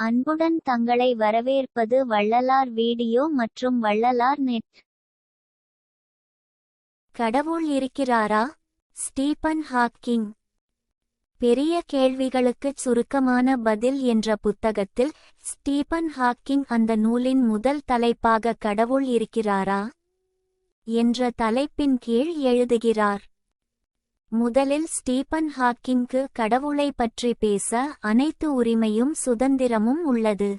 அன்புடன் தங்களை வரவேற்பது வள்ளலார் வீடியோ மற்றும் வள்ளலார் நெட் கடவுள் இருக்கிறாரா? Stephen Hawking. பெரிய கேள்விகளுக்குச் சுருக்கமான பதில் என்ற புத்தகத்தில் ஸ்டீபன் ஹாக்கிங் அந்த நூலின் முதல் தலைப்பாக கடவுள் இருக்கிறாரா? என்ற தலைப்பின் கீழ் எழுதுகிறார். முதலில் ஸ்டீபன் ஹாக்கிங்க்கு கடவுளை பற்றி பேச அனைத்து உரிமையும் சுதந்திரமும் உள்ளது.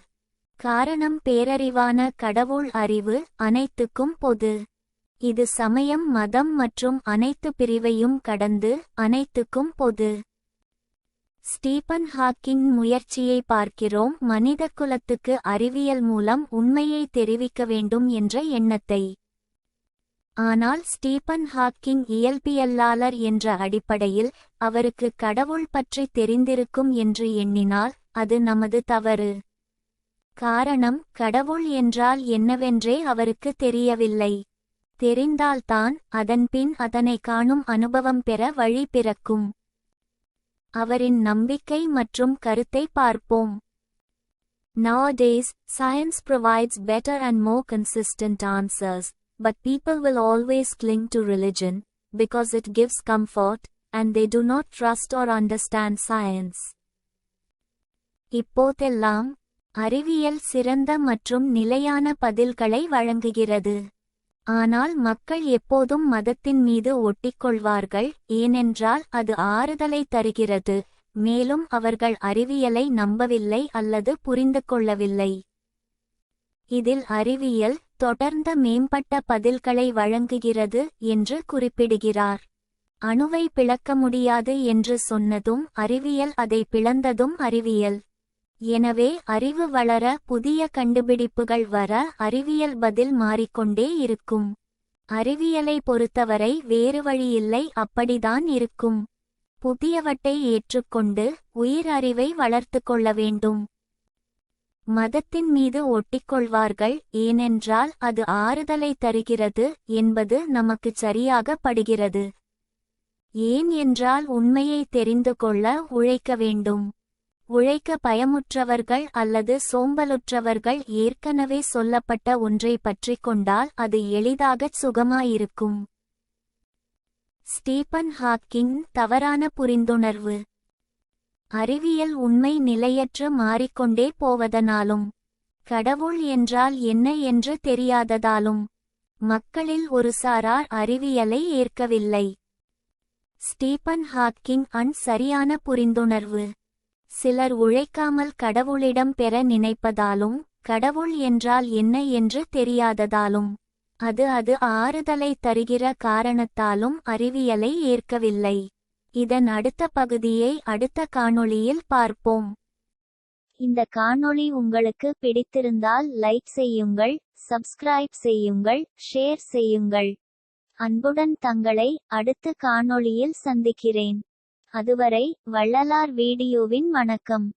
காரணம் பேரறிவான கடவுள் அறிவு அனைத்துக்கும் பொது. இது சமயம் மதம் மற்றும் அனைத்து பிரிவையும் கடந்து அனைத்துக்கும் பொது. ஸ்டீபன் ஹாக்கிங் முயற்சியை பார்க்கிறோம் மனிதகுலத்துக்கு அறிவியல் மூலம் உண்மையை தெரிவிக்க வேண்டும் என்ற எண்ணத்தை. ஆனால் ஸ்டீபன் ஹாக்கிங் இயல்பியல்லாளர் என்ற அடிப்படையில் அவருக்கு கடவுள் பற்றி தெரிந்திருக்கும் என்று எண்ணினால் அது நமது தவறு. காரணம் கடவுள் என்றால் என்னவென்றே அவருக்கு தெரியவில்லை. தெரிந்தால்தான் அதன்பின் அதனை காணும் அனுபவம் பெற வழி பிறக்கும். அவரின் நம்பிக்கை மற்றும் கருத்தை பார்ப்போம். Nowadays, science provides better and more consistent answers, but people will always cling to religion, because it gives comfort, and they do not trust or understand science. இப்போதெல்லாம் அறிவியல் சிறந்த மற்றும் நிலையான பதில்களை வழங்குகிறது ஆனால் மக்கள் எப்போதும் மதத்தின் மீது ஒட்டிக்கொள்வார்கள் ஏனென்றால் அது ஆறுதலை தருகிறது மேலும் அவர்கள் அறிவியலை நம்பவில்லை அல்லது புரிந்து கொள்ளவில்லை இதில் அறிவியல் தொடர்ந்த மேம்பட்ட பதில்களை வழங்குகிறது என்று குறிப்பிடுகிறார். அணுவை பிளக்க முடியாது என்று சொன்னதும் அறிவியல் அதை பிளந்ததும் அறிவியல். எனவே அறிவு வளர புதிய கண்டுபிடிப்புகள் வர அறிவியல் பதில் மாறிக்கொண்டே இருக்கும். அறிவியலை பொறுத்தவரை வேறு வழியில்லை அப்படிதான் இருக்கும். புதியவற்றை ஏற்றுக்கொண்டு உயிர் அறிவை வளர்த்து கொள்ள வேண்டும். மதத்தின் மீது ஒட்டிக்கொள்வார்கள் ஏனென்றால் அது ஆறுதலை தருகிறது என்பது நமக்குச் சரியாக படுகிறது. ஏன் என்றால் உண்மையை தெரிந்து கொள்ள உழைக்க வேண்டும். உழைக்க பயமுற்றவர்கள் அல்லது சோம்பலுற்றவர்கள் ஏற்கனவே சொல்லப்பட்ட ஒன்றை பற்றி கொண்டால் அது எளிதாகச் சுகமாயிருக்கும். ஸ்டீபன் ஹாக்கிங் தவறான புரிந்துணர்வு. அறிவியல் உண்மை நிலையற்று மாறிக்கொண்டே போவதனாலும் கடவுள் என்றால் என்ன என்று தெரியாததாலும் மக்களில் ஒரு சாரார் அறிவியலை ஏற்கவில்லை. ஸ்டீபன் ஹாக்கிங் அன் சரியான புரிந்துணர்வு. சிலர் உழைக்காமல் கடவுளிடம் பெற நினைப்பதாலும் கடவுள் என்றால் என்ன என்று தெரியாததாலும் அது அது ஆறுதலை தருகிற காரணத்தாலும் அறிவியலை ஏற்கவில்லை. இதன் அடுத்த பகுதியை அடுத்த காணொளியில் பார்ப்போம். இந்த காணொளி உங்களுக்கு பிடித்திருந்தால் லைக் செய்யுங்கள் சப்ஸ்கிரைப் செய்யுங்கள் ஷேர் செய்யுங்கள். அன்புடன் தங்களை அடுத்த காணொளியில் சந்திக்கிறேன். அதுவரை வள்ளலார் வீடியோவின் வணக்கம்.